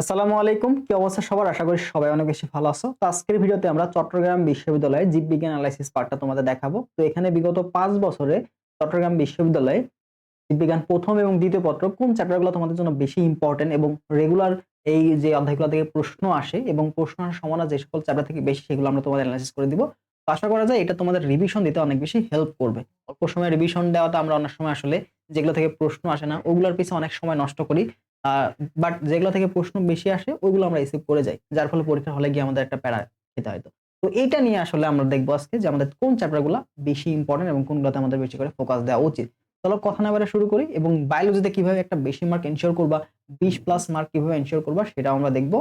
আসসালামু আলাইকুম। কি অবস্থা সবার? আশা করি সবাই অনেক বেশি ভালো আছো। তো আজকের ভিডিওতে আমরা চট্টগ্রাম বিশ্ববিদ্যালয়ে জীববিজ্ঞান অ্যানালাইসিস পার্টটা তোমাদের দেখাবো। তো এখানে বিগত পাঁচ বছরে চট্টগ্রাম বিশ্ববিদ্যালয়ে জীববিজ্ঞান প্রথম এবং দ্বিতীয় পত্র কোন চ্যাপ্টারগুলো তোমাদের জন্য বেশি ইম্পর্টেন্ট এবং রেগুলার এই যে অধ্যায়গুলো থেকে প্রশ্ন আসে এবং প্রশ্ন আসার সমানা যে সকল চ্যাপ্টার থেকে বেশি সেগুলো আমরা তোমাদের অ্যানালাইসিস করে দিব। আশা করা যায় এটা তোমাদের রিভিশন দিতে অনেক বেশি হেল্প করবে। অল্প সময় রিভিশন দেওয়াটা আমরা অনেক সময় আসলে যেগুলো থেকে প্রশ্ন আসে না, ওগুলোর পিছনে অনেক সময় নষ্ট করি। বাট যেগুলো থেকে প্রশ্ন বেশি আসে, ওইগুলো আমরা রিসিভ করে যাই। যার ফলে পরীক্ষার হলে গিয়ে আমাদের একটা প্যারা খেতে হয়তো তো। এইটা নিয়ে আসলে আমরা দেখব আজকে যে আমাদের কোন চ্যাপ্টারগুলো বেশি ইম্পর্টেন্ট এবং কোনগুলোতে আমাদের বেশি করে ফোকাস দেওয়া উচিত। চলো কথা না বলে শুরু করি এবং বায়োলজিতে কীভাবে একটা বেশি মার্ক এনশিওর করবা, বিশ প্লাস মার্ক কীভাবে এনশিওর করবা সেটা আমরা দেখব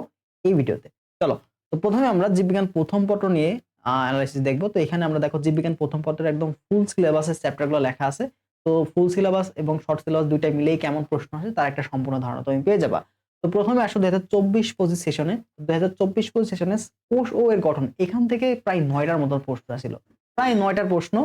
এই ভিডিওতে। চলো, তো প্রথমে আমরা জীববিজ্ঞান প্রথম পত্র নিয়ে অ্যানালাইসিস দেখব। তো এখানে আমরা দেখো জীববিজ্ঞান প্রথম পত্রের একদম ফুল সিলেবাসের চ্যাপ্টারগুলো লেখা আছে। তো ফুল সিলেবাস এবং শর্ট সিলেবাস দুইটা মিলেই কেমন প্রশ্ন আসে তার একটা সম্পূর্ণ ধারণা তুমি পেয়ে যাবা। তো প্রথমে আসো দুই হাজার চব্বিশ পঁচিশ সেশনে দুই হাজার চব্বিশ পঁচিশ সেশনে কোষ ও এর গঠন, এখান থেকে প্রায় নয়টার মতন প্রশ্ন আসছিল প্রায় নয়টার প্রশ্ন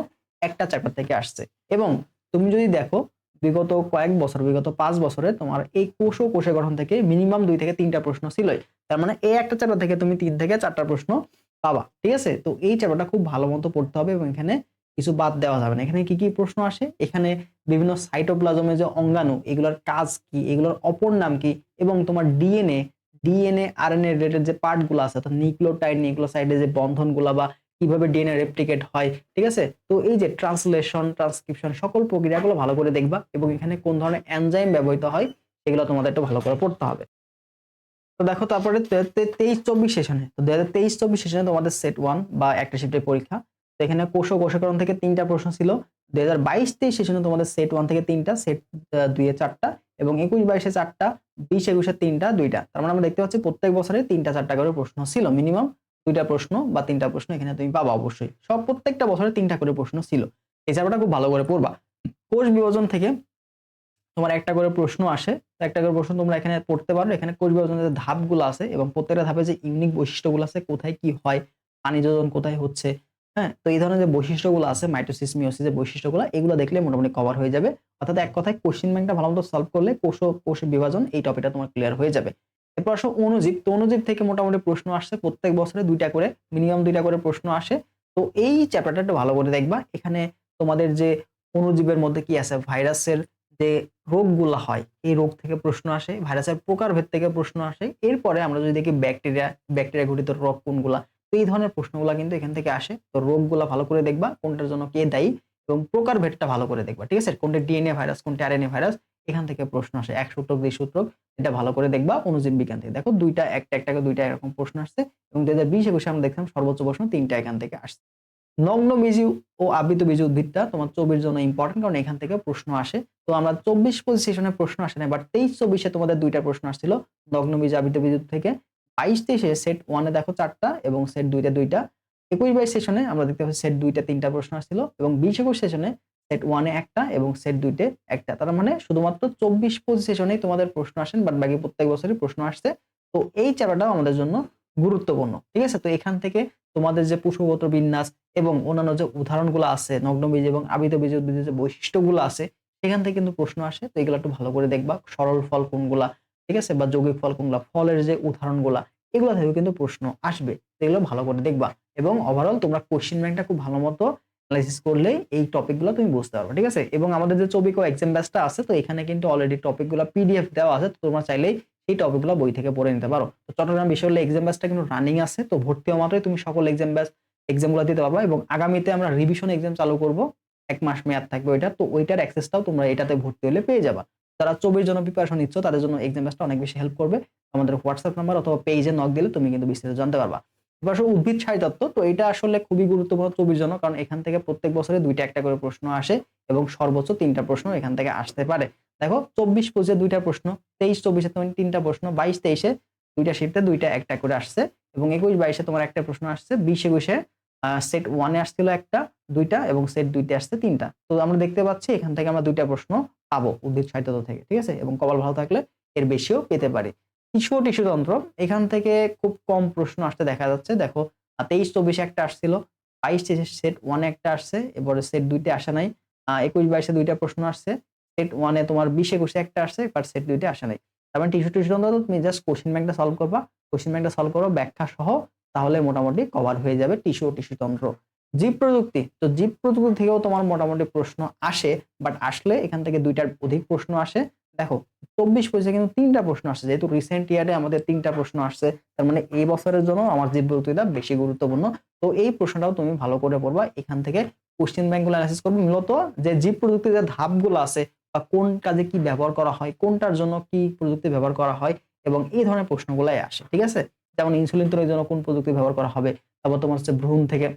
একটা চ্যাপ্টার থেকে আসছে এবং তুমি যদি দেখো বিগত কয়েক বছর, বিগত পাঁচ বছরে তোমার এই কোষ ও কোষের গঠন থেকে মিনিমাম দুই থেকে তিনটা প্রশ্ন ছিলই। তার মানে এই একটা চ্যাপ্টার থেকে তুমি তিন থেকে চারটা প্রশ্ন পাবা, ঠিক আছে? তো এই চ্যাপ্টারটা খুব ভালো মতো পড়তে হবে এবং এখানে কিছু বাদ দেওয়া যাবে না। এখানে কি কি প্রশ্ন আসে? এখানে বিভিন্ন সাইটোপ্লাজমে যে অঙ্গাণু, এগুলোর কাজ কি? এগুলোর অপর নাম কি? এবং তোমার ডিএনএ ডিএনএ আরএনএ রিলেটেড যে পার্টগুলো আছে, অর্থাৎ নিউক্লিওটাইড, নিউক্লিওসাইডের যে বন্ধনগুলো বা কীভাবে ডিএনএ রেপ্লিকেট হয়, ঠিক আছে? তো এই যে ট্রান্সলেশন ট্রান্সক্রিপশন সকল প্রক্রিয়াগুলো ভালো করে দেখবা এবং এখানে কোন ধরনের এনজাইম ব্যবহৃত হয়, সেগুলো তোমাদের একটু ভালো করে পড়তে হবে। তো দেখো, তারপরে তেইশ চব্বিশ সেশনে তো দু হাজার তেইশ চব্বিশ সেশনে তোমাদের সেট ওয়ান বা একটা শিফটের পরীক্ষা। তো এখানে কোষ কোষকরণ থেকে তিনটা প্রশ্ন ছিল। দুই হাজার বাইশ তেইশ সেশনে তোমাদের সেট ওয়ান থেকে তিনটা, সেট দুইয়ে চারটা এবং একুশ বাইশে চারটা, বিশ একুশে তিনটা, দুইটা। তার মানে আমরা দেখতে পাচ্ছি প্রত্যেক বছরে তিনটা চারটা করে প্রশ্ন ছিল মিনিমাম দুইটা প্রশ্ন বা তিনটা প্রশ্ন এখানে তুমি পাবা অবশ্যই। সব প্রত্যেকটা বছরে তিনটা করে প্রশ্ন ছিল। এই খুব ভালো করে পড়বা। কোষ বিভাজন থেকে তোমার একটা করে প্রশ্ন আসে। একটা করে প্রশ্ন তোমরা এখানে পড়তে পারো। এখানে কোষ বিভাজনের যে ধাপগুলো আছে এবং প্রত্যেকটা ধাপে যে ইউনিক বৈশিষ্ট্যগুলো আছে, কোথায় কি হয়, পানি যোজন কোথায় হচ্ছে হ্যাঁ তো এই ধরনের যে বৈশিষ্ট্যগুলো আছে মাইটোসিস মিওসিসের বৈশিষ্ট্যগুলো, এগুলো দেখলে মোটামুটি কভার হয়ে যাবে। অর্থাৎ এক কথায় কোশ্চিন ব্যাংকটা ভালো মতো সলভ করলে কোষ কোষ বিভাজন এই টপিকটা তোমার ক্লিয়ার হয়ে যাবে। এরপর আসো অনুজীব তো অনুজীব থেকে মোটামুটি প্রশ্ন আসছে, প্রত্যেক বছরে দুইটা করে মিনিমাম দুইটা করে প্রশ্ন আসে। তো এই চ্যাপ্টারটা একটু ভালো করে দেখবা। এখানে তোমাদের যে অনুজীবের মধ্যে কি আছে, ভাইরাসের যে রোগগুলো হয়, এই রোগ থেকে প্রশ্ন আসে, ভাইরাসের প্রকারভেদ থেকে প্রশ্ন আসে। এরপরে আমরা যদি দেখি ব্যাকটেরিয়া ব্যাকটেরিয়া ঘটিত রোগ কোনগুলা তো এই ধরনের প্রশ্নগুলো কিন্তু এখান থেকে আসে। তো রোগগুলো ভালো করে দেখবা, কোনটার জন্য কে দায়ী এবং প্রকার ভেদটা ভালো করে দেখবা, ঠিক আছে? কোনটা ডিএনএ ভাইরাস, কোনটা আরএনএ ভাইরাস, এখান থেকে প্রশ্ন আসে। এক সূত্রক, দুই সূত্রক, এটা ভালো করে দেখবা অনুজীব বিজ্ঞান থেকে। দেখো, দুইটা, একটা একটা দুইটা এরকম প্রশ্ন আসছে এবং দুই হাজার বিশ একুশে আমরা দেখলাম সর্বোচ্চ প্রশ্ন তিনটা এখান থেকে আসছে। নগ্ন বীজি ও আবৃত বীজ উদ্ভিদটা তোমার চব্বিশ জন্য ইম্পর্টেন্ট কারণ এখান থেকে প্রশ্ন আসে। তো আমরা চব্বিশ পঁচিশ সেশনে প্রশ্ন আসে না বাট তেইশ চব্বিশে তোমাদের দুইটা প্রশ্ন আসছিল, নগ্ন বীজ, আবৃত বীজ থেকে। বাইশ তেইশে সেট ওয়ানে দেখো চারটা এবং সেট দুইটা দুইটা। একুশ বাইশ সেশনে আমরা দেখতে পাচ্ছি সেট দুইটা, তিনটা প্রশ্ন আসছিল এবং বিশ একুশ সেশনে সেট ওয়ানে একটা এবং সেট দুইটে একটা। তার মানে শুধুমাত্র চব্বিশ পঁচিশ সেশনেই তোমাদের প্রশ্ন আসেন বাট বাকি প্রত্যেক বছরই প্রশ্ন আসছে। তো এই চ্যাপ্টারটাও আমাদের জন্য গুরুত্বপূর্ণ, ঠিক আছে? তো এখান থেকে তোমাদের যে পুষ্পগত বিন্যাস এবং অন্যান্য যে উদাহরণগুলো আছে নগ্নবীজ এবং আবিত বীজ উদ্ভিদের যে বৈশিষ্ট্যগুলো আছে, সেখান থেকে কিন্তু প্রশ্ন আসে। তো এগুলো একটু ভালো করে দেখবা, সরল ফল কোনগুলা ঠিক আছে? বা যৌগিক ফল কোনগুলা ফলের যে উদাহরণগুলা, এগুলো থেকেও কিন্তু প্রশ্ন আসবে। সেগুলো ভালো করে দেখবা। এবং ওভারঅল তোমরা কোশ্চিন ব্যাংকটা খুব ভালো মতো অ্যানালাইসিস করলে এই টপিকগুলো তুমি বুঝতে পারবে, ঠিক আছে? এবং আমাদের যে চবিকো এক্সাম ব্যাচটা আছে, তো এখানে কিন্তু অলরেডি টপিকগুলো পিডিএফ দেওয়া আছে, তো তোমরা চাইলেই এই টপিকগুলো বই থেকে পড়ে নিতে পারো। তো চট্টগ্রাম বিশ্ববিদ্যালয় এক্সাম ব্যাচটা কিন্তু রানিং আছে, তো ভর্তি হওয়া মাত্রই তুমি সকল এক্সাম ব্যাচ এক্সামগুলো দিতে পারবা এবং আগামীতে আমরা রিভিশন এক্সাম চালু করব। এক মাস মেয়াদ থাকবে ওইটা, তো ওইটার অ্যাক্সেসটাও তোমরা এটাতে ভর্তি হলে পেয়ে যাবা। যারা চব্বিশ জন প্রিপারেশন নিচ্ছ, তাদের জন্য এক্সাম ব্যাচটা অনেক বেশি হেল্প করবে। আমাদের হোয়াটসঅ্যাপ নাম্বার অথবা পেজে নক দিলে তুমি কিন্তু বিস্তারিত জানতে পারবা। এবার উদ্ভিদ সাহিত্য তো এটা আসলে খুবই গুরুত্বপূর্ণ চব্বিশ জন কারণ এখান থেকে প্রত্যেক বছরে দুইটা একটা করে প্রশ্ন আসে এবং সর্বোচ্চ তিনটা প্রশ্ন এখান থেকে আসতে পারে। দেখো, চব্বিশ পঁচিশে দুইটা প্রশ্ন, তেইশ চব্বিশে তোমার তিনটা প্রশ্ন, বাইশ তেইশে দুইটা শিফটে দুইটা একটা করে আসছে এবং একুশ বাইশে তোমার একটা প্রশ্ন আসছে, বিশ একুশে সেট ওয়ানে আসছিল একটা, দুইটা এবং সেট দুইটা আসছে তিনটা। তো আমরা দেখতে পাচ্ছি এখান থেকে আমরা দুইটা প্রশ্ন পাবো উদ্ভিদ সাহিত্য থেকে, ঠিক আছে? এবং কপাল ভালো থাকলে এর বেশিও পেতে পারি। টিস্যু টিস্যু তন্ত্র এখান থেকে খুব কম প্রশ্ন আসতে দেখা যাচ্ছে। দেখো তেইশ, চব্বিশে একটা আসছিল, বাইশ সেট ওয়ানে একটা আসছে এবারে সেট দুইটা আসে নাই একুশ, বাইশে দুইটা প্রশ্ন আসছে সেট ওয়ানে তোমার বিশ, একুশে একটা আসছে বাট সেট দুইটা আসে নাই। তার মানে টিস্যু টিস্যু তন্ত্র তুমি জাস্ট কোশ্চেন ব্যাংকটা সলভ করবা। কোশ্চেন ব্যাংকটা সলভ করো, ব্যাখ্যা সহ, তাহলে মোটামুটি কভার হয়ে যাবে টিস্যু টিস্যু তন্ত্র জীব প্রযুক্তি। তো জীব প্রযুক্তি থেকেও তোমার মোটামুটি প্রশ্ন আসে বাট আসলে এখান থেকে দুইটার অধিক প্রশ্ন আসে। দেখো, চব্বিশ পয়সা কিন্তু তিনটা প্রশ্ন আসছে যেহেতু রিসেন্ট ইয়ারে আমাদের তিনটা প্রশ্ন আসছে, তার মানে এই বছরের জন্য আমার জীব প্রযুক্তিটা বেশি গুরুত্বপূর্ণ। তো এই প্রশ্নটাও তুমি ভালো করে পড়বা, এখান থেকে কোশ্চেন ব্যাংকগুলো অ্যানালাইসিস করবে। মূলত যে জীব প্রযুক্তির যে ধাপগুলো আছে, বা কোন কাজে কি ব্যবহার করা হয়, কোনটার জন্য কি প্রযুক্তি ব্যবহার করা হয়, এবং এই ধরনের প্রশ্নগুলাই আসে, ঠিক আছে? যেমন ইনসুলিন তৈরির জন্য কোন প্রযুক্তি ব্যবহার করা হবে, তারপর তোমার হচ্ছে ভ্রূণ থেকে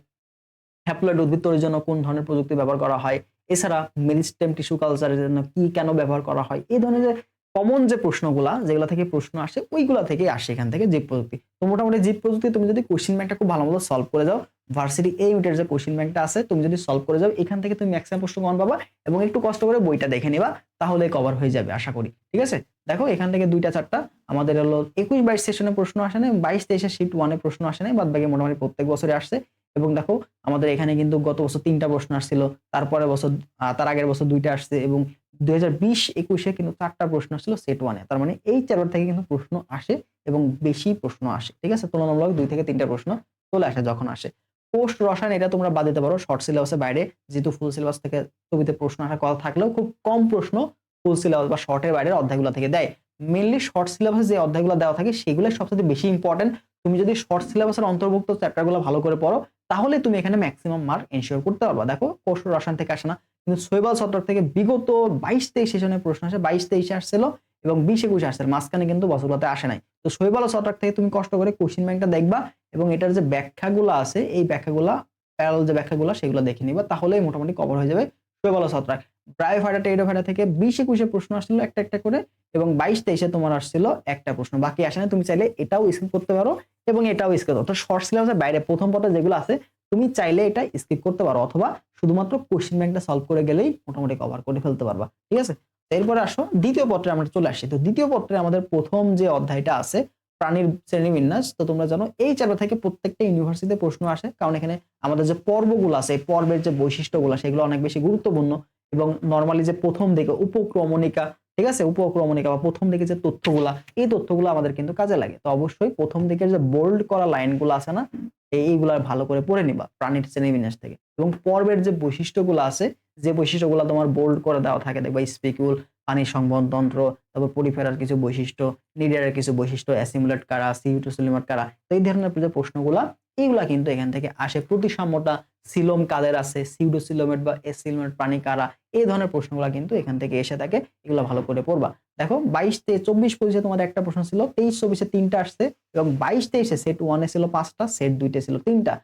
হ্যাপ্লয়েড উদ্ভিদ তৈরির জন্য কোন ধরনের প্রযুক্তি ব্যবহার করা হয়? এছাড়া মেরিস্টেম টিস্যু কালচারের জন্য কি কেন ব্যবহার করা হয়? এই ধরনের যে কমন যে প্রশ্নগুলা, যেগুলো থেকে প্রশ্ন আসে, ওইগুলা থেকে আসে এখান থেকে জীব প্রযুক্তি। তো মোটামুটি জীব প্রযুক্তি তুমি যদি কোশ্চিন ব্যাংকটা খুব ভালো মতো সলভ করে যাও ভার্সিটি এই ইউনিটের যে কোশ্চিন ব্যাংকটা আছে, তুমি যদি সলভ করে যাও, এখান থেকে তুমি ম্যাক্সিমাম প্রশ্ন কমন পাবা এবং একটু কষ্ট করে বইটা দেখে নিবা, তাহলে কভার হয়ে যাবে, আশা করি। ঠিক আছে? দেখো, এখান থেকে দুইটা, চারটা। আমাদের হলো একুশ বাইশ সেশনে প্রশ্ন আসে না বাইশ তেইশে শিফট ওয়ানে প্রশ্ন আসে না বাদ বাকি মোটামুটি প্রত্যেক বছরে আসছে। এবং দেখো, আমাদের এখানে কিন্তু গত বছর তিনটা প্রশ্ন আসছিল তারপরে বছর তার আগের বছর দুইটা আসছে এবং দুই হাজার বিশ একুশে কিন্তু চারটা প্রশ্ন আসছিল সেট ওয়ানে তার মানে এই চ্যাপ্টার থেকে কিন্তু প্রশ্ন আসে এবং বেশি প্রশ্ন আসে, ঠিক আছে? তুলনামূলক দুই থেকে তিনটা প্রশ্ন চলে আসে যখন আসে। পোস্ট রসায়ন এটা তোমরা বাদ দিতে পারো শর্ট সিলেবাসের বাইরে, যেহেতু ফুল সিলেবাস থেকে ছবিতে প্রশ্ন আসার কথা থাকলেও খুব কম প্রশ্ন ফুল সিলেবাস বা শর্টের বাইরের অধ্যায়গুলো থেকে দেয়। মেনলি শর্ট সিলেবাসে যে অধ্যায়গুলো দেওয়া থাকে সেগুলো সবচেয়ে বেশি ইম্পর্টেন্ট তুমি যদি শর্ট সিলেবাসের অন্তর্ভুক্ত চ্যাপ্টারগুলো ভালো করে পড়ো তাহলে তুমি এখানে ম্যাক্সিমাম মার্ক এনশিওর করতে পারবা। দেখো কৌশল রসায়ন থেকে আসে না, কিন্তু শৈবাল ছত্রাক থেকে বিগত বাইশ তেইশ সেশনের প্রশ্ন আসে, বাইশ তেইশে আসছিল এবং বিশ একুশে আসছে মাঝখানে কিন্তু বছরগুলোতে আসে নাই। তো শৈবাল সত্তর থেকে তুমি কষ্ট করে কোশ্চিন ব্যাংকটা দেখবা এবং এটার যে ব্যাখ্যাগুলো আছে, এই ব্যাখ্যাগুলো প্যারাল যে ব্যাখ্যাগুলো, সেগুলো দেখে নিবা, তাহলেই মোটামুটি কভার হয়ে যাবে শৈবাল সত্তর ছত্রাক ব্রায়োফাইটা টেরিডোফাইটা থেকে বিশ একুশে প্রশ্ন আসছিল একটা একটা করে এবং বাইশ তেইশে তোমার আসছিল একটা প্রশ্ন। বাকি আসে না, তুমি চাইলে এটাও স্কিপ করতে পারো এবং এটাও স্কিপ অর্থাৎ শর্ট সিলেবাসের বাইরে প্রথম পথে যেগুলো আছে, তুমি চাইলে এটা স্কিপ করতে পারো অথবা শুধুমাত্র কোশ্চেন ব্যাংকটা সলভ করে গেলেই মোটামুটি কভার করে ফেলতে পারবা, ঠিক আছে? এরপরে আসো, দ্বিতীয় পত্রে আমরা চলে আসি। তো দ্বিতীয় পত্রে আমাদের প্রথম যে অধ্যায়টা আছে, প্রাণীর শ্রেণীবিন্যাস, তো তোমরা জানো এই চ্যাপ্টার থেকে প্রত্যেকটা ইউনিভার্সিটিতে প্রশ্ন আসে। কারণ এখানে আমাদের যে পর্বগুলো আছে পর্বের যে বৈশিষ্ট্যগুলো, সেগুলো অনেক বেশি গুরুত্বপূর্ণ। এবং নর্মালি যে প্রথম দিকে উপক্রমণিকা, ঠিক আছে? উপক্রমণিকা বা প্রথম দিকে যে তথ্যগুলা, এই তথ্যগুলো আমাদের কিন্তু কাজে লাগে। তো অবশ্যই প্রথম দিকের যে বোল্ড করা লাইনগুলো আছে না, এই- এইগুলা ভালো করে পড়ে নিবা প্রাণীর শ্রেণীবিন্যাস থেকে। এবং পর্বের যে বৈশিষ্ট্যগুলো আছে, যে বৈশিষ্ট্যগুলো তোমার বোল্ড করে দেওয়া থাকে, দেখবা স্পিকুল পানি সংবহন তন্ত্র, তারপর পরিফেরার কিছু বৈশিষ্ট্য নিডিয়ারের কিছু বৈশিষ্ট্য অ্যাসিমুলেট কারা সিউটোসিলিমেট কারা, তো এই ধরনের যে প্রশ্নগুলা এইগুলা কিন্তু এখান থেকে আসে। প্রতিসাম্যতা সিলোম কাদের আছে? সিউডো সিলোমেট বা এসিলোমেট প্রাণী কারা? এই ধরনের প্রশ্নগুলো কিন্তু এখান থেকে এসে থাকে। এগুলো ভালো করে পড়বা। দেখো, বাইশ থেকে চব্বিশ পঁচিশে তোমাদের একটা প্রশ্ন ছিল, তেইশ চব্বিশে তিনটা আসছে এবং বাইশ তেইশে সেট ওয়ানে ছিল পাঁচটা, সেট দুইটা ছিল তিনটা।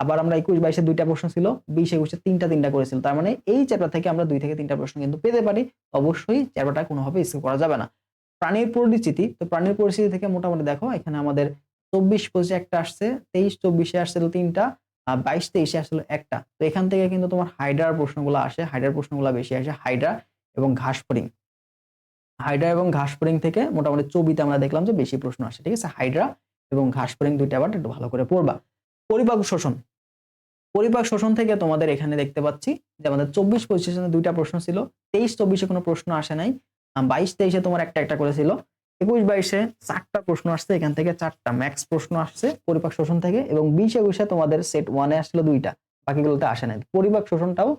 আবার আমরা একুশ বাইশে দুইটা প্রশ্ন ছিল, বিশ একুশে তিনটা তিনটা করেছিল। তার মানে এই চ্যাপ্টার থেকে আমরা দুই থেকে তিনটা প্রশ্ন কিন্তু পেতে পারি। অবশ্যই চ্যাপ্টারটা কোনোভাবে স্কিপ করা যাবে না। প্রাণীর পরিচিতি, তো প্রাণীর পরিচিতি থেকে মোটামুটি দেখো, এখানে আমাদের চব্বিশ পঁচিশে একটা আসছে, তেইশ চব্বিশে আসছিল তিনটা, আর বাইশ তেইশে আসছিল একটা। তো এখান থেকে কিন্তু তোমার হাইড্রার প্রশ্নগুলো আসে হাইড্রার প্রশ্নগুলো বেশি আসে হাইড্রা এবং ঘাসফড়িং। হাইড্রা এবং ঘাসফড়িং থেকে মোটামুটি চবিতে আমরা দেখলাম যে বেশি প্রশ্ন আসে, ঠিক আছে? হাইড্রা এবং ঘাসফড়িং দুইটা আবার একটু ভালো করে পড়বা। পরিপাক শোষণ। পরিপাক শোষণ থেকে তোমাদের এখানে দেখতে পাচ্ছি যে আমাদের চব্বিশ পঁচিশে দুইটা প্রশ্ন ছিল, তেইশ চব্বিশে কোনো প্রশ্ন আসে নাই বাইশ তেইশে তোমার একটা একটা করেছিল একুশ বাইশে চারটা প্রশ্ন আসছে, এখান থেকে চারটা ম্যাক্স প্রশ্ন আসছে পরিপাক শোষণ থেকে এবং বিশ একুশে তোমাদের সেট ওয়ানে আসলো দুইটা, বাকিগুলোতে আসে নাই। পরিপাক শোষণটাও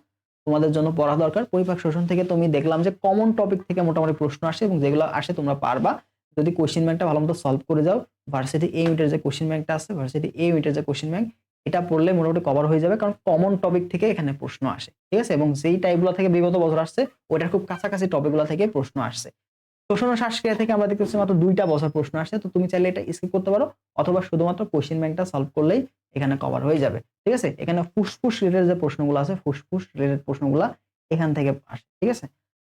তোমাদের জন্য পড়া দরকার। পরিপাক শোষণ থেকে তুমি দেখলাম যে কমন টপিক থেকে মোটামুটি প্রশ্ন আসে এবং যেগুলো আসে তোমরা পারবা। যদি কোশ্চিন ব্যাংকটা ভালো মতো সলভ করে যাও ভার্সিটি এ ইউনিটের যে কোশ্চিন ব্যাংকটা আছে ভার্সিটি এ ইউনিটের যে কোশ্চিন ব্যাংক এটা পড়লে মোটামুটি কভার হয়ে যাবে কারণ কমন টপিক থেকে এখানে প্রশ্ন আসে, ঠিক আছে? এবং যেই টাইপগুলো থেকে বিগত বছর আসছে ওটার খুব কাছাকাছি টপিকগুলো থেকে প্রশ্ন আসছে। শোষণ শ্বাসক্রিয়া থেকে আমরা দেখতেছি মাত্র দুইটা বছর প্রশ্ন আসছে, তো তুমি চাইলে এটা স্কিপ করতে পারো, অথবা শুধুমাত্র কোশ্চিন ব্যাংকটা সলভ করলেই এখানে কভার হয়ে যাবে, ঠিক আছে? এখানে ফুসফুস রিলেটেড যে প্রশ্নগুলো আছে, ফুসফুস রিলেটেড প্রশ্নগুলো এখান থেকে আসে, ঠিক আছে?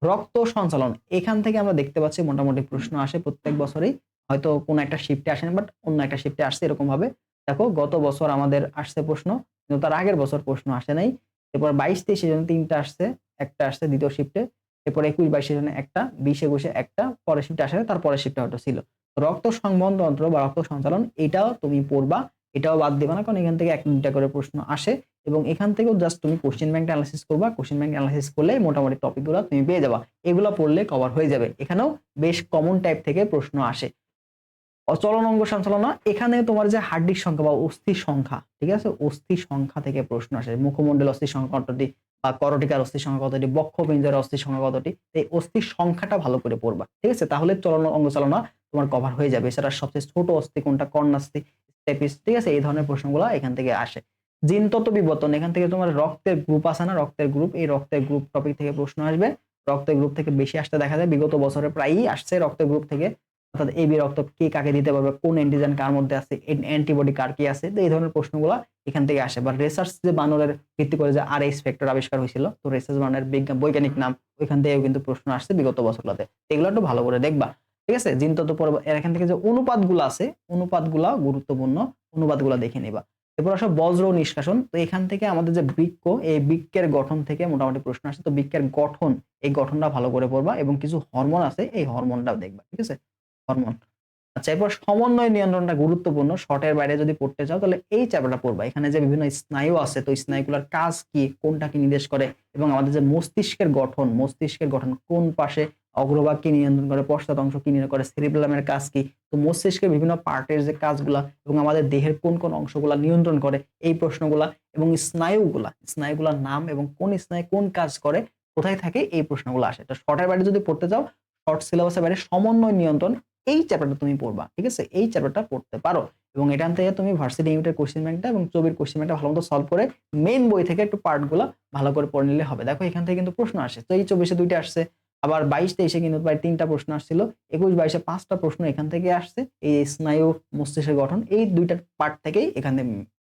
রক্ত সঞ্চালন, এখান থেকে আমরা দেখতে পাচ্ছি মোটামুটি প্রশ্ন আসে প্রত্যেক বছরেই, হয়তো কোনো একটা শিফটে আসেন বাট অন্য একটা শিফটে আসছে এরকম ভাবে দেখো, গত বছর আমাদের আসছে প্রশ্ন, কিন্তু তার আগের বছর প্রশ্ন আসে নাই, এরপর বাইশ তেইশে জন্য তিনটা আসছে, একটা আসছে দ্বিতীয় শিফটে এরপর একুশ বাইশে জন্য একটা, বিশ একুশে একটা, পরের শিফটে আসে তার পরের হয়তো ছিল। রক্ত সংবহন তন্ত্র বা রক্ত সঞ্চালন, এটাও তুমি পড়বা, এটাও বাদ দিবে না, কারণ এখান থেকে এক দুটা করে প্রশ্ন আসে এবং এখান থেকেও জাস্ট তুমি কোশ্চেন ব্যাংক অ্যানালাইসিস করবা কোশ্চেন ব্যাংক অ্যানালাইসিস করলে মোটামুটি টপিকগুলো তুমি পেয়ে যাবা। এগুলো পড়লে কভার হয়ে যাবে। এখানেও বেশ কমন টাইপ থেকে প্রশ্ন আসে। অচলন অঙ্গ সঞ্চালনা এখানে তোমার যে হার্ডিক সংখ্যা বা অস্থির সংখ্যা, ঠিক আছে? অস্থির সংখ্যা থেকে প্রশ্ন আসে। মুখমণ্ডল অস্থির সংখ্যা কতটি বা করটিকার অস্থির সংখ্যা কতটি বক্ষ পিঞ্জরের অস্থির সংখ্যা কতটি, এই অস্থির সংখ্যাটা ভালো করে পড়বা, ঠিক আছে? তাহলে চলন অঙ্গ চালনা তোমার কভার হয়ে যাবে। এছাড়া সবচেয়ে ছোট অস্থি কোনটা? কর্ণাস্থি স্টেপিস ঠিক আছে? এই ধরনের প্রশ্নগুলো এখান থেকে আসে। জিনতত্ত্ব বিবর্তন, এখান থেকে তোমার রক্তের গ্রুপ আসে না? রক্তের গ্রুপ এই রক্তের গ্রুপ টপিক থেকে প্রশ্ন আসবে। রক্তের গ্রুপ থেকে বেশি আসতে দেখা যায়। বিগত বছরে প্রায়ই আসছে রক্তের গ্রুপ থেকে। অর্থাৎ এবি রক্ত কে কাকে দিতে পারবে, কোন অ্যান্টিজেন কার মধ্যে আছে অ্যান্টিবডি কার কি আছে, তো এই ধরনের প্রশ্নগুলো এখান থেকে আসে। বা রিসার্চ যে বানরের ভিত্তি করে যে আর এস ফ্যাক্টর আবিষ্কার হয়েছিল, তো রিসার্চ বানরের বিজ্ঞান বৈজ্ঞানিক নাম ওইখান থেকেও কিন্তু প্রশ্ন আসছে বিগত বছরগুলোতে। এগুলো একটু ভালো করে দেখবা। ঠিক আছে? জিনতত্ত্ব পর্ব এখান থেকে যে অনুপাতগুলো আছে, অনুপাতগুলা গুরুত্বপূর্ণ, অনুপাতগুলো দেখে নিবা। এরপর আসে বজ্র নিষ্কাশন। তো এখান থেকে আমাদের যে বৃক্ষ এই বৃক্ষের গঠন থেকে মোটামুটি প্রশ্ন আসে। তো বৃক্ষের গঠন, এই গঠনটা ভালো করে পড়বা এবং কিছু হরমোন আছে, এই হরমোনটাও দেখবা। ঠিক আছে? হরমোন আচ্ছা এরপর সমন্বয় নিয়ন্ত্রণটা গুরুত্বপূর্ণ। শর্টের বাইরে যদি পড়তে চাও, তাহলে এই চ্যাপ্টারটা পড়বা। এখানে যে বিভিন্ন স্নায়ু আছে, তো স্নায়ুগুলোর কাজ কি, কোনটা কি নির্দেশ করে? এবং আমাদের যে মস্তিষ্কের গঠন মস্তিষ্কের গঠন কোন পাশে অগ্রভাগ কি নিয়ন্ত্রণ করে, পশ্চাৎ অংশ কি নিয়ন্ত্রণ করে সেরিব্রামের কাজ কি? তো মস্তিষ্কের বিভিন্ন পার্টের যে কাজগুলা এবং আমাদের দেহের কোন কোন অংশগুলা নিয়ন্ত্রণ করে, এই প্রশ্নগুলা এবং স্নায়ুগুলা, স্নায়ুগুলার নাম এবং কোন স্নায়ু কোন কাজ করে, কোথায় থাকে, এই প্রশ্নগুলো আসে। তো শর্টের বাইরে যদি পড়তে চাও শর্ট সিলেবাসের বাইরে সমন্বয় নিয়ন্ত্রণ এই চ্যাপ্টারটা তুমি পড়বা, ঠিক আছে? এই চ্যাপ্টারটা পড়তে পারো। এবং এখান থেকে তুমি ভার্সিটি ইউনিটের কোশ্চেন ব্যাংকটা এবং চবির কোশ্চেন ব্যাংকটা ভালো মতো সলভ করে মেইন বই থেকে একটু পার্টগুলো ভালো করে পড়ে নিলে হবে। দেখো, এখান থেকে কিন্তু প্রশ্ন আসে। তো এই চব্বিশে দুইটা আসছে, আবার বাইশ তেইশে কিন্তু প্রায় তিনটা প্রশ্ন আসছিল। একুশ বাইশে পাঁচটা প্রশ্ন এখান থেকে আসছে। এই স্নায়ু মস্তিষ্কের গঠন, এই দুইটা পার্ট থেকেই এখান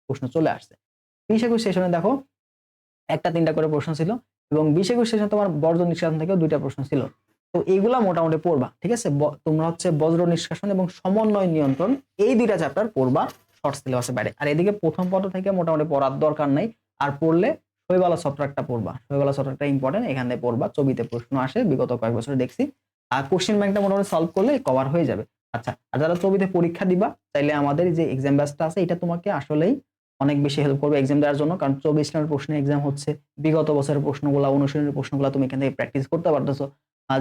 প্রশ্ন চলে আসছে। বিশ একুশ সেশনে দেখো, একটা তিনটা করে প্রশ্ন ছিল এবং বিশ একুশ সেশনে তোমার বর্জন নিষ্কাশন থেকেও দুইটা প্রশ্ন ছিল। তো এইগুলা মোটামুটি পড়বা, ঠিক আছে? তোমরা হচ্ছে বজ্র নিষ্কাশন এবং সমন্বয় নিয়ন্ত্রণ এই দুইটা চ্যাপ্টার পড়বা শর্ট সিলেবাসের বাইরে। আর এদিকে প্রথম পদ থেকে মোটামুটি পড়ার দরকার নাই, আর পড়লে শৈবালা সফটওয়্যারটা পড়বা। শৈবালা সফটওয়্যারটা ইম্পর্টেন্ট এখান থেকে পড়বা, ছবিতে প্রশ্ন আসে, বিগত কয়েক বছর দেখছি। আর কোশ্চেন ব্যাংকটা মোটামুটি সলভ করলে কভার হয়ে যাবে। আচ্ছা আর যারা ছবিতে পরীক্ষা দিবা তাইলে আমাদের যে এক্সাম ব্যাচটা আছে, এটা তোমাকে আসলেই অনেক বেশি হেল্প করবে এক্সাম দেওয়ার জন্য। কারণ চব্বিশ নম্বর প্রশ্নের এক্সাম হচ্ছে, বিগত বছরের প্রশ্নগুলো, অনুশীলনের প্রশ্নগুলো তুমি এখান থেকে প্র্যাকটিস করতে পারতেছো।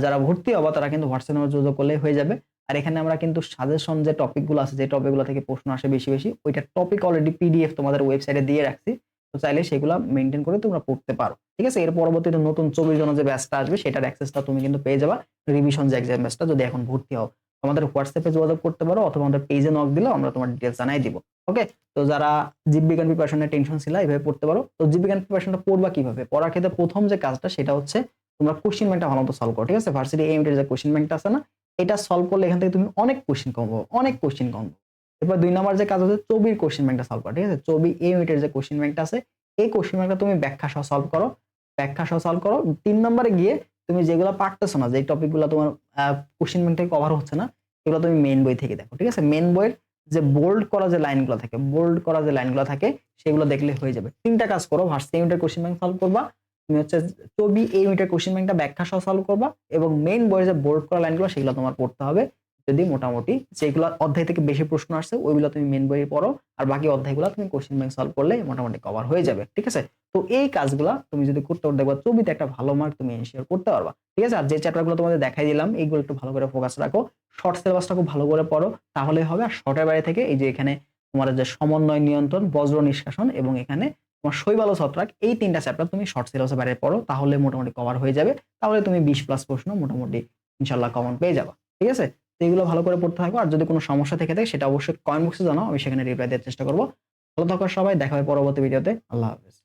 যারা ভর্তি হবা, তারা কিন্তু হোয়াটসঅ্যাপ নাম্বার যোগাযোগ করলেই হয়ে যাবে। আর এখানে আমরা কিন্তু সাজেশন যে টপিকগুলো আছে, যে টপিকগুলো থেকে প্রশ্ন আসে বেশি বেশি, ওইটা টপিক অলরেডি পিডিএফ তোমাদের ওয়েবসাইটে দিয়ে রাখছি। তো চাইলে সেগুলো মেনটেন করে তোমরা পড়তে পারো। ঠিক আছে? এর পরবর্তীতে নতুন চব্বিশ জনের যে ব্যাচটা আসবে, সেটার অ্যাক্সেসটা তুমি কিন্তু পেয়ে যাবা রিভিশন যে এক্সাম ব্যাচটা যদি এখন ভর্তি হও। আমাদের হোয়াটসঅ্যাপে যোগাযোগ করতে পারো, অথবা আমাদের পেজে নক দিলেও আমরা তোমার ডিটেলস জানাই দিব। ওকে তো যারা জীববিজ্ঞান প্রিপারেশনের টেনশন ছিল, এইভাবে পড়তে পারো। তো জীববিজ্ঞান প্রিপারেশনটা পড়বা কীভাবে? পড়ার ক্ষেত্রে প্রথম যে কাজটা, সেটা হচ্ছে তোমরা কোশ্চেন ব্যাংকটা ভালো মতো সলভ করো, ঠিক আছে? ভার্সিটি এমটের যে কোশ্চেন ব্যাংকটা আছে না, এটা সলভ করলে এখান থেকে তুমি অনেক কোশ্চেন কমবো অনেক কোশ্চেন কমবো এরপর দুই নম্বর যে কাজ হচ্ছে চবির কোশ্চেন ব্যাংকটা সলভ করা, ঠিক আছে? চবি এ ইউনিটের যে কোশ্চেন ব্যাংকটা আছে, এই কোশ্চেন ব্যাংকটা তুমি ব্যাখ্যা সহ সলভ করো, ব্যাখ্যা সহ সলভ করো। তিন নম্বরে গিয়ে তুমি যেগুলো পারতেছো না, যে টপিকগুলো তোমার কোশ্চেন ব্যাংক থেকে কভার হচ্ছে না, এগুলো তুমি মেন বই থেকে দেখো, ঠিক আছে? মেন বইয়ের যে বোল্ড করা যে লাইনগুলো থাকে বোল্ড করা যে লাইনগুলো থাকে, সেগুলো দেখলে হয়ে যাবে। তিনটা কাজ করো ভার্সিটি ইউনিটের কোশ্চেন ব্যাংক সলভ করবা তুমি হচ্ছে ছবি এই ইউনিটের কোশ্চেন ব্যাংকটা ব্যাখ্যা সহ সলভ করবা এবং মেইন বইয়ের যে বোর্ড করা লাইনগুলো সেগুলো তোমার পড়তে হবে। যদি মোটামুটি যেগুলো অধ্যায় থেকে বেশি প্রশ্ন আসছে, ওইগুলো তুমি মেন বইয়ে পড়ো আর বাকি অধ্যায়গুলো তুমি কোশ্চেন ব্যাংক সলভ করলে মোটামুটি কভার হয়ে যাবে, ঠিক আছে? তো এই কাজগুলো তুমি যদি করতে পারো দেখবা ছবিতে একটা ভালো মার্ক তুমি এনশিওর করতে পারবা, ঠিক আছে? আর যে চ্যাপ্টারগুলো তোমাদের দেখাই দিলাম, এইগুলো একটু ভালো করে ফোকাস রাখো। শর্ট সিলেবাসটা খুব ভালো করে পড়ো, তাহলে হবে আর শর্টের বাইরে থেকে এই যে এখানে তোমার যে সমন্বয় নিয়ন্ত্রণ, বজ্র নিষ্কাশন এবং এখানে তোমার শৈবাল ছত্রাক, এই তিনটা চ্যাপ্টার তুমি শর্ট সিলেবাসের বাইরে পড়ো, তাহলে মোটামুটি কভার হয়ে যাবে। তাহলে তুমি বিশ প্লাস প্রশ্ন মোটামুটি ইনশাল্লাহ কমন পেয়ে যাবা। ঠিক আছে? তো এগুলো ভালো করে পড়তে থাকো। আর যদি কোনো সমস্যা থেকে থাকে, সেটা অবশ্যই কমেন্ট বক্সে জানাও, আমি সেখানে রিপ্লাই দেওয়ার চেষ্টা করব। ভালো থাকো সবাই, দেখা হবে পরবর্তী ভিডিওতে আল্লাহ হাফেজ।